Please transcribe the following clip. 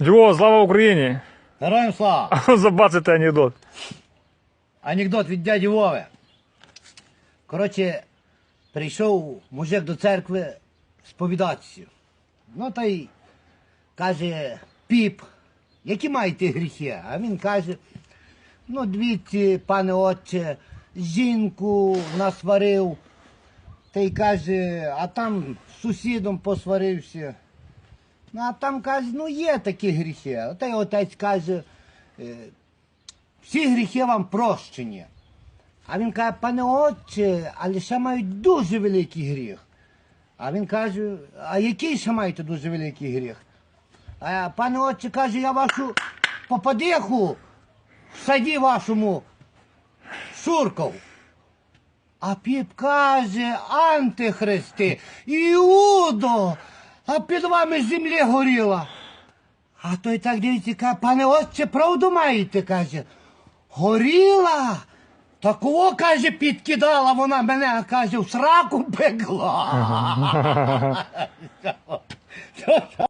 Львова, слава Україні! Героям слава! Забаците анекдот. Анекдот від дяді Вови. Коротше, прийшов мужик до церкви сповідатися. Ну та й каже, піп, які маєте гріхи? А він каже, ну дивіться, пане отче, жінку насварив. Та й каже, а там з сусідом посварився. Ну, а там каже, ну є такі гріхи. Та й отець каже, е, всі гріхи вам прощені. А він каже, пане отче, але ще мають дуже великий гріх. А він каже, а який ще маєте дуже великий гріх? А пане отче каже, я вашу попадиху в саді вашому шуркав. А піп каже, антихристи, Іудо, а під вами земля горіла. А той так дивиться, каже, пане отче, правду маєте, каже. Горіла. Такого, каже, підкидала вона мене, а каже, в сраку пекла.